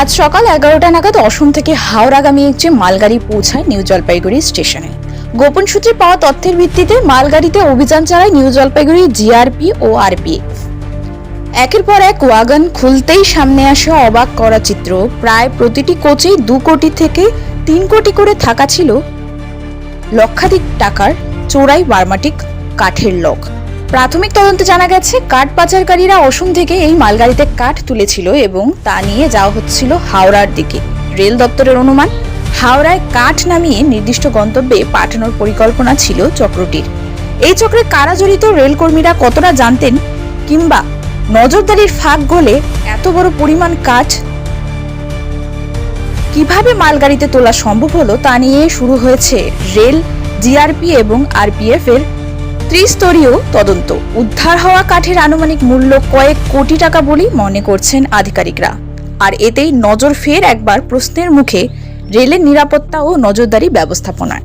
আজ সকাল এগারোটা নাগাদ অসম থেকে হাওড়াগামী একটি মালগাড়ি পৌঁছায় নিউ জলপাইগুড়ি স্টেশনে। গোপন সূত্রে পাওয়া তথ্যের ভিত্তিতে মালগাড়িতে অভিযান চালায় নিউ জলপাইগুড়ি জিআরপি ও আরপিএফ। একের পর এক ওয়াগন খুলতেই সামনে আসে অবাক করা চিত্র। প্রায় প্রতিটি কোচেই দু কোটি থেকে তিন কোটি করে থাকা ছিল লক্ষাধিক টাকার চোরাই বার্মাটিক কাঠের লক। প্রাথমিক তদন্তে জানা গেছে, কাঠ পাচারকারীরা অসম থেকে এই মালগাড়িতে কাঠ তুলেছিল এবং তা নিয়ে যাওয়া হচ্ছিল হাওড়ার দিকে। রেল দপ্তরের অনুমান, হাওড়ায় কাঠ নামিয়ে নির্দিষ্ট গন্তব্যে পাঠানোর পরিকল্পনা ছিল চক্রটির। এই চক্রে কারা জড়িত, রেলকর্মীরা কতটা জানতেন কিংবা নজরদারির ফাঁক গলে এত বড় পরিমাণ কাঠ কীভাবে মালগাড়িতে তোলা সম্ভব হলো তা নিয়ে শুরু হয়েছে রেল, জিআরপি এবং আরপিএফ এর ত্রিস্তরীয় তদন্ত। উদ্ধার হওয়া কাঠের আনুমানিক মূল্য কয়েক কোটি টাকা বলেই মনে করছেন আধিকারিকরা। আর এতেই নজর ফের একবার প্রশ্নের মুখে রেলের নিরাপত্তা ও নজরদারি ব্যবস্থাপনায়।